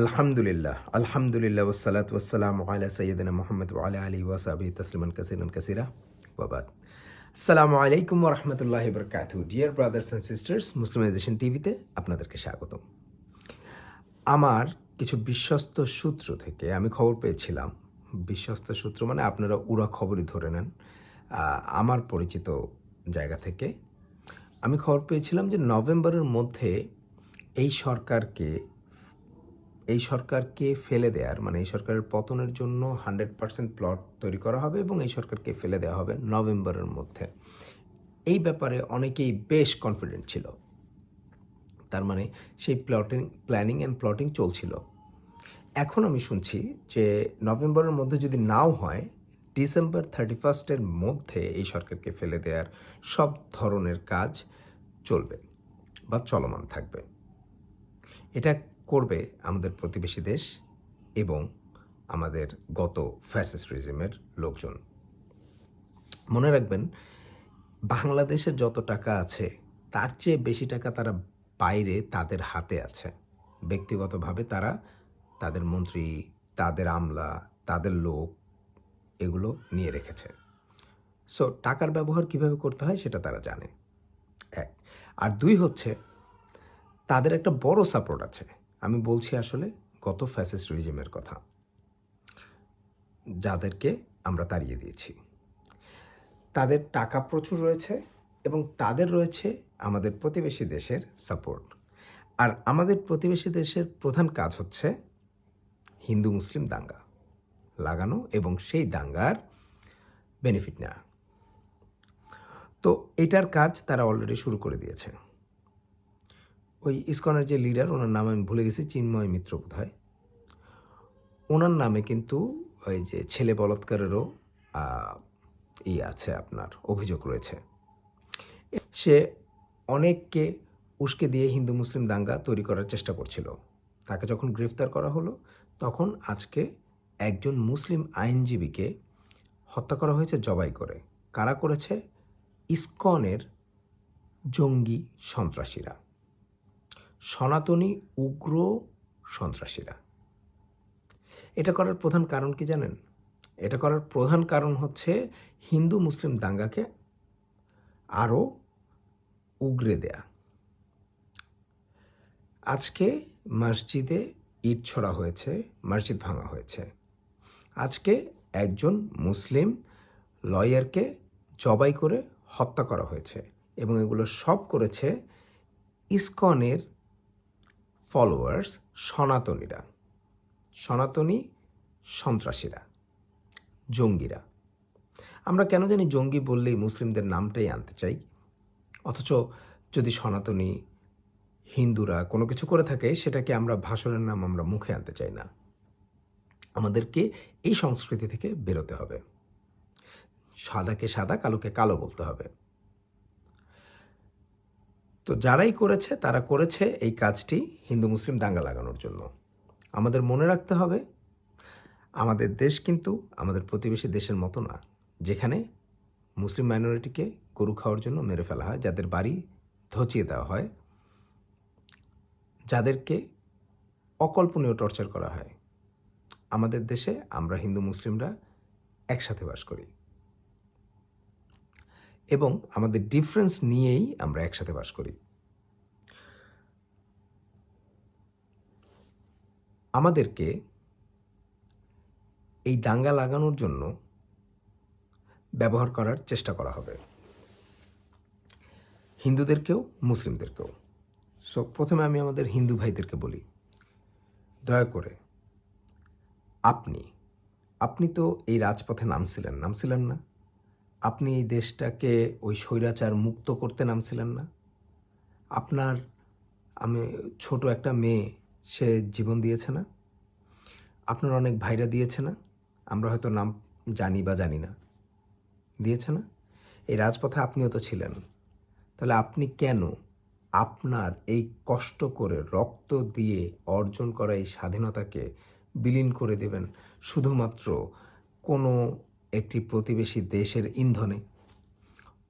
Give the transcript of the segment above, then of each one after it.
আলহামদুলিল্লাহ আলহামদুলিল্লাহ ওসালাত ওসালাম আলা সৈয়দিনা মোহাম্মদ আলা আলী ওয়াসাবি তসলিমান কাসিরান কাসিরা। বাবাদ আসসালামু আলাইকুম রহমতুল্লাহ বরকাত dear brothers and sisters Muslimization টিভিতে আপনাদেরকে স্বাগতম। আমার কিছু বিশ্বস্ত সূত্র থেকে আমি খবর পেয়েছিলাম। বিশ্বস্ত সূত্র মানে আপনারা উড়া খবরই ধরে নেন আমার পরিচিত জায়গা থেকে। আমি খবর পেয়েছিলাম যে নভেম্বরের মধ্যে এই সরকারকে এই সরকারকে ফেলে দেওয়ার মানে এই সরকারের পতনের জন্য হান্ড্রেড পার্সেন্ট প্লট তৈরি করা হবে এবং এই সরকারকে ফেলে দেওয়া হবে নভেম্বরের মধ্যে। এই ব্যাপারে অনেকেই বেশ কনফিডেন্ট ছিল। তার মানে সেই প্লটিং প্ল্যানিং অ্যান্ড প্লটিং চলছিল। এখন আমি শুনছি যে নভেম্বরের মধ্যে যদি নাও হয়, ডিসেম্বর থার্টি ফার্স্টের মধ্যে এই সরকারকে ফেলে দেওয়ার সব ধরনের কাজ চলবে বা চলমান থাকবে। এটা করবে আমাদের প্রতিবেশী দেশ এবং আমাদের গত ফ্যাসিস্ট রিজিমের লোকজন। মনে রাখবেন বাংলাদেশের যত টাকা আছে, তার চেয়ে বেশি টাকা তারা বাইরে তাদের হাতে আছে। ব্যক্তিগতভাবে তারা তাদের মন্ত্রী, তাদের আমলা, তাদের লোক এগুলো নিয়ে রেখেছে। সো টাকার ব্যবহার কীভাবে করতে হয় সেটা তারা জানে। এক। আর দুই হচ্ছে, তাদের একটা বড় সাপোর্ট আছে। আমি বলছি আসলে গত ফ্যাসিস্ট রিজিমের কথা, যাদেরকে আমরা তাড়িয়ে দিয়েছি। তাদের টাকা প্রচুর রয়েছে এবং তাদের রয়েছে আমাদের প্রতিবেশী দেশের সাপোর্ট আর আমাদের প্রতিবেশী দেশের প্রধান কাজ হচ্ছে হিন্দু মুসলিম দাঙ্গা লাগানো এবং সেই দাঙ্গার বেনিফিট নেওয়া। তো এটার কাজ তারা অলরেডি শুরু করে দিয়েছে। ওই ইসকনের যে লিডার ওনার নাম আমি ভুলে গেছি, চিন্ময় মিত্র বোধহয়। ওনার নামে কিন্তু ওই যে ছেলে বলৎকারেরও ই আছে আপনার, অভিযোগ রয়েছে। সে অনেককে উস্কে দিয়ে হিন্দু মুসলিম দাঙ্গা তৈরি করার চেষ্টা করছিল। তাকে যখন গ্রেফতার করা হলো, তখন আজকে একজন মুসলিম আইনজীবীকে হত্যা করা হয়েছে জবাই করে। কারা করেছে? ইসকনের জঙ্গি সন্ত্রাসীরা। সনাতনী, উগ্র সন্ত্রাসীরা। এটা করার প্রধান কারণ কি জানেন? এটা করার প্রধান কারণ হচ্ছে হিন্দু মুসলিম দাঙ্গাকে আরও উগরে দেয়া। আজকে মসজিদে ইট ছড়া হয়েছে, মসজিদ ভাঙা হয়েছে। আজকে একজন মুসলিম লয়ারকে জবাই করে হত্যা করা হয়েছে এবং এগুলো সব করেছে ইসকনের ফলোয়ার্স সনাতনীরা। সনাতনী সন্ত্রাসীরা, জঙ্গিরা। আমরা কেন জানি জঙ্গি বললেই মুসলিমদের নামটাই আনতে চাই? অথচ যদি সনাতনী হিন্দুরা কোনো কিছু করে থাকে, সেটাকে আমরা ভাষণের নাম আমরা মুখে আনতে চাই না। আমাদেরকে এই সংস্কৃতি থেকে বেরোতে হবে। সাদাকে সাদা, কালোকে কালো বলতে হবে। তো যারাই করেছে, তারা করেছে এই কাজটি হিন্দু, মুসলিম দাঙ্গা লাগানোর জন্য। আমাদের মনে রাখতে হবে, আমাদের দেশ কিন্তু আমাদের প্রতিবেশী দেশের মতো না, যেখানে মুসলিম মাইনরিটিকে গরু খাওয়ার জন্য মেরে ফেলা হয়, যাদের বাড়ি ধচিয়ে দেওয়া হয়, যাদেরকে অকল্পনীয় টর্চার করা হয়। আমাদের দেশে আমরা হিন্দু, মুসলিমরা একসাথে বাস করি। এবং আমাদের ডিফারেন্স নিয়েই আমরা একসাথে বাস করি। আমাদেরকে এই দাঙ্গা লাগানোর জন্য ব্যবহার করার চেষ্টা করা হবে। হিন্দুদেরকেও, মুসলিমদেরকেও। সো প্রথমে আমি আমাদের হিন্দু ভাইদেরকে বলি, দয়া করে আপনি আপনি তো এই রাজপথে নামছিলেন নামছিলেন না। আপনি এই দেশটাকে ওই স্বৈরাচার মুক্ত করতে নামছিলেন না। আপনার, আমি ছোট একটা মেয়ে, সে জীবন দিয়েছে না। আপনার অনেক ভাইরা দিয়েছে না। আমরা হয়তো নাম জানি বা জানি না। দিয়েছে না? এই রাজপথে আপনিও তো ছিলেন। তাহলে আপনি কেন আপনার এই কষ্ট করে রক্ত দিয়ে অর্জন করা এই স্বাধীনতাকে বিলীন করে দেবেন? শুধুমাত্র কোনো একটি প্রতিবেশী দেশের ইন্ধনে।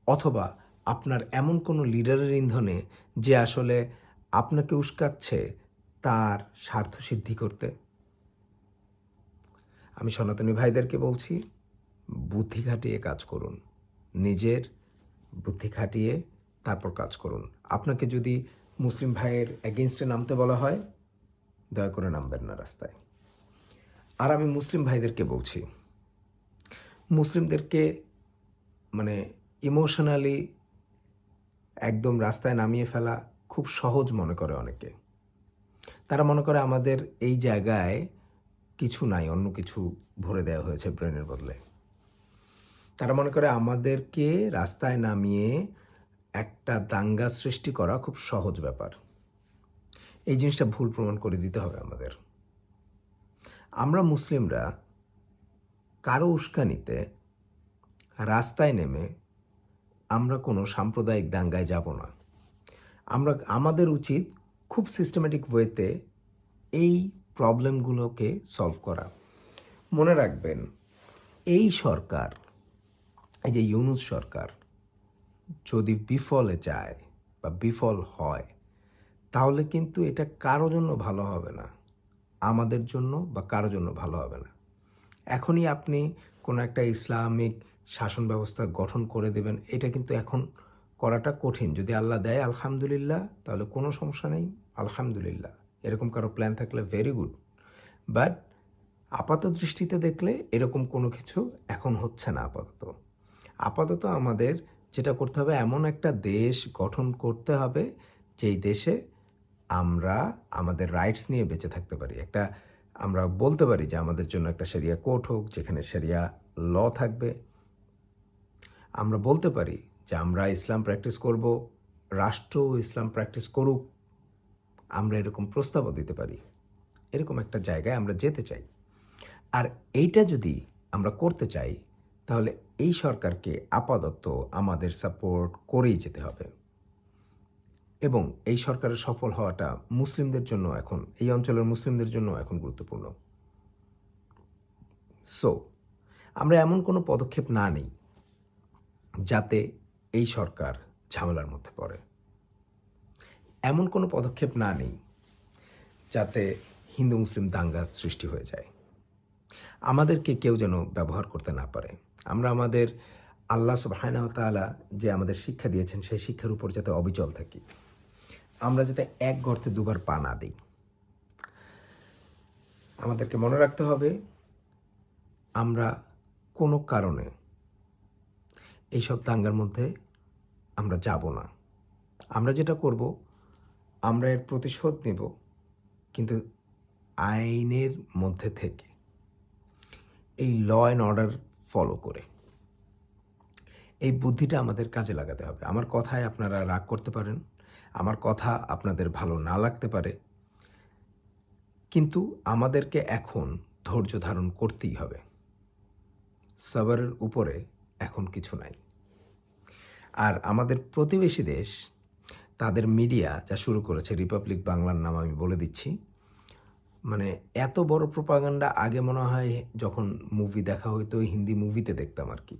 অথবা আপনার এমন কোনো লিডারের ইন্ধনে যে আসলে আপনাকে উস্কাচ্ছে তার স্বার্থ সিদ্ধি করতে। আমি সনাতনী ভাইদেরকে বলছি, বুদ্ধি খাটিয়ে কাজ করুন। নিজের বুদ্ধি খাটিয়ে তারপর কাজ করুন। আপনাকে যদি মুসলিম ভাইয়ের এগেনস্টে নামতে বলা হয়, দয়া করে নামবেন না রাস্তায়। আর আমি মুসলিম ভাইদেরকে বলছি মুসলিমদেরকে মানে ইমোশনালি একদম রাস্তায় নামিয়ে ফেলা খুব সহজ মনে করে অনেকে। তারা মনে করে আমাদের এই জায়গায় কিছু নাই, অন্য কিছু ভরে দেওয়া হয়েছে ব্রেনের বদলে। তারা মনে করে আমাদেরকে রাস্তায় নামিয়ে একটা দাঙ্গা সৃষ্টি করা খুব সহজ ব্যাপার। এই জিনিসটা ভুল প্রমাণ করে দিতে হবে আমাদের। আমরা মুসলিমরা কারও উস্কানিতে রাস্তায় নেমে আমরা কোনো সাম্প্রদায়িক দাঙ্গায় যাব না। আমরা, আমাদের উচিত খুব সিস্টেম্যাটিক ওয়েতে এই প্রবলেমগুলোকে সলভ করা। মনে রাখবেন, এই সরকার, এই যে ইউনুস সরকার, যদি বিফলে যায় বা বিফল হয়, তাহলে কিন্তু এটা কারও জন্য ভালো হবে না। আমাদের জন্য বা কারও জন্য ভালো হবে না। এখনই আপনি কোনো একটা ইসলামিক শাসন ব্যবস্থা গঠন করে দেবেন, এটা কিন্তু এখন করাটা কঠিন। যদি আল্লাহ দেয়, আলহামদুলিল্লাহ, তাহলে কোনো সমস্যা নেই, আলহামদুলিল্লাহ। এরকম কারও প্ল্যান থাকলে ভেরি গুড বাট আপাত দৃষ্টিতে দেখলে এরকম কোনো কিছু এখন হচ্ছে না আপাতত। আপাতত আমাদের যেটা করতে হবে, এমন একটা দেশ গঠন করতে হবে, যেই দেশে আমরা আমাদের রাইটস নিয়ে বেঁচে থাকতে পারি। একটা আমরা বলতে পারি যে আমাদের জন্য একটা সেরিয়া কোর্ট হোক, যেখানে সেরিয়া ল থাকবে। আমরা বলতে পারি যে আমরা ইসলাম প্র্যাকটিস করব, রাষ্ট্র ইসলাম প্র্যাকটিস করুক, আমরা এরকম প্রস্তাবও দিতে পারি। এরকম একটা জায়গায় আমরা যেতে চাই। আর এইটা যদি আমরা করতে চাই, তাহলে এই সরকারকে আপাতত আমাদের সাপোর্ট করেই যেতে হবে। এবং এই সরকারের সফল হওয়াটা মুসলিমদের জন্য এখন, এই অঞ্চলের মুসলিমদের জন্য এখন গুরুত্বপূর্ণ। সো আমরা এমন কোনো পদক্ষেপ না নিই যাতে এই সরকার ঝামেলার মধ্যে পড়ে। এমন কোনো পদক্ষেপ না নেই যাতে হিন্দু মুসলিম দাঙ্গা সৃষ্টি হয়ে যায়। আমাদেরকে কেউ যেন ব্যবহার করতে না পারে। আমরা আমাদের আল্লাহ সুবাহানাহ তাআলা যে আমাদের শিক্ষা দিয়েছেন, সেই শিক্ষার উপর যাতে অবিচল থাকি। আমরা যাতে এক গর্তে দুবার পা না দিই। আমাদেরকে মনে রাখতে হবে, আমরা কোনো কারণে এইসব দাঙ্গার মধ্যে আমরা যাব না। আমরা যেটা করব, আমরা এর প্রতিশোধ নেব, কিন্তু আইনের মধ্যে থেকে এই ল অ্যান্ড অর্ডার ফলো করে। এই বুদ্ধিটা আমাদের কাজে লাগাতে হবে। আমার কথায় আপনারা রাগ করতে পারেন আমার কথা আপনাদের ভালো না লাগতে পারে। কিন্তু আমাদেরকে এখন ধৈর্য ধারণ করতেই হবে। সাবারের উপরে এখন কিছু নাই। আর আমাদের প্রতিবেশী দেশ, তাদের মিডিয়া যা শুরু করেছে, রিপাবলিক বাংলার নাম আমি বলে দিচ্ছি মানে এত বড় প্রোপাগান্ডা আগে মনে হয় যখন মুভি দেখা হইতো, হিন্দি মুভিতে দেখতাম আর কি।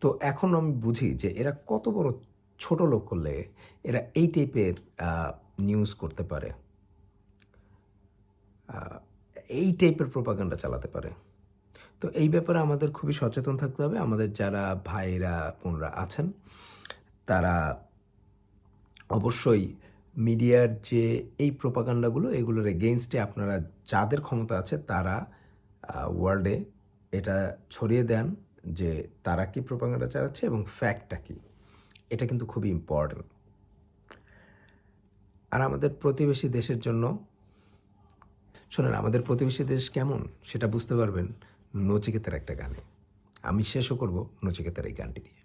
তো এখন আমি বুঝি যে এরা কত বড় ছোট লোক করলে এরা এই টাইপের নিউজ করতে পারে। এই টাইপের প্রোপাগান্ডা চালাতে পারে। তো এই ব্যাপারে আমাদের খুবই সচেতন থাকতে হবে। আমাদের যারা ভাইরা বোনরা আছেন, তারা অবশ্যই মিডিয়ার যে এই প্রোপাগান্ডাগুলো এগুলোর এগেনস্টে আপনারা যাদের ক্ষমতা আছে, তারা ওয়ার্ল্ডে এটা ছড়িয়ে দেন যে তারা কি প্রোপাগান্ডা চালাচ্ছে এবং ফ্যাক্টটা কি। এটা কিন্তু খুবই ইম্পর্ট্যান্ট আর আমাদের প্রতিবেশী দেশের জন্য, শোনেন, আমাদের প্রতিবেশী দেশ কেমন সেটা বুঝতে পারবেন নচিকেতার একটা গানে। আমি শেষও করব নচিকেতার এই গানটি দিয়ে।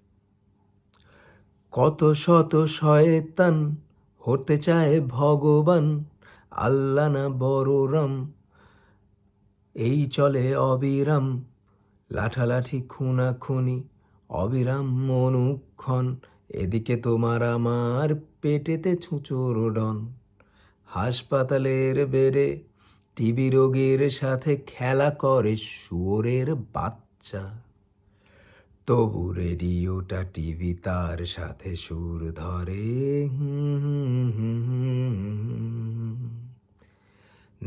কত শত শয়তান হতে চায় ভগবান, আল্লাহ না বড়রাম এই চলে অবিরাম, লাঠালাঠি খুনা খুনি অবিরাম অনুক্ষণ এদিকে তোমার আমার পেটেতে ছুঁচোর ডন হাসপাতালের বেড়ে টিবি রোগীর সাথে খেলা করে শুয়োরের বাচ্চা তবু রেডিওটা টিভি তার সাথে সুর ধরে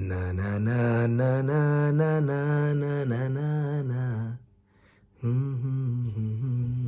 না না না না না না না না না না হুম হুম হুম